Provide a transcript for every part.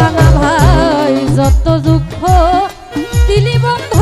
কানা ভাই যত দুঃখ দিলি বন্ধ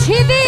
মুর্শিদি